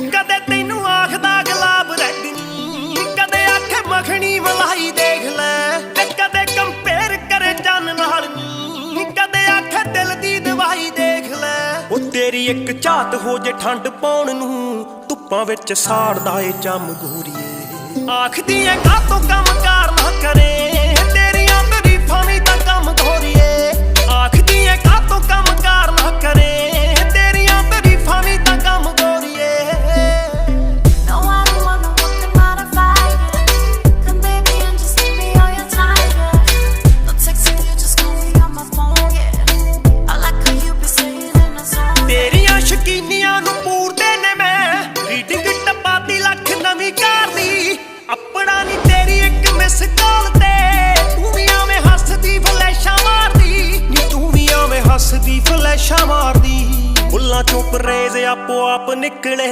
ਉਹ ਕਦੇ ਤੈਨੂੰ ਆਖਦਾ ਗੁਲਾਬ ਰੈਡ ਨੀ ਕਦੇ ਆਖੇ ਮੱਖਣੀ ਮਲਾਈ ਦੇਖ ਲੈ ਤੇ ਕਦੇ ਕੰਪੇਅਰ ਕਰੇ ਚੰਨ ਨਾਲ ਨੀ ਕਦੇ ਆਖੇ ਦਿਲ ਦੀ ਦਵਾਈ ਦੇਖ ਲੈ। ਉਹ ਤੇਰੀ ਇੱਕ ਝਾਤ ਹੋ ਜੇ ਠੰਡ ਪਾਉਣ ਨੂੰ ਧੁੱਪਾਂ ਵਿੱਚ ਸਾੜਦਾ ਏ ਚੰਮ ਗੋਰੀਏ। ਆਖਦੀ ਐ ਕਾਤੋਂ ਕੰਮ ਕਾਰ ਨਾ ਕਰੇ? ਮਾਰਦੀ। ਬੁੱਲਾਂ ਚੋਂ ਪਰੇਜ਼ ਆਪੋ ਆਪ ਨਿਕਲੇ।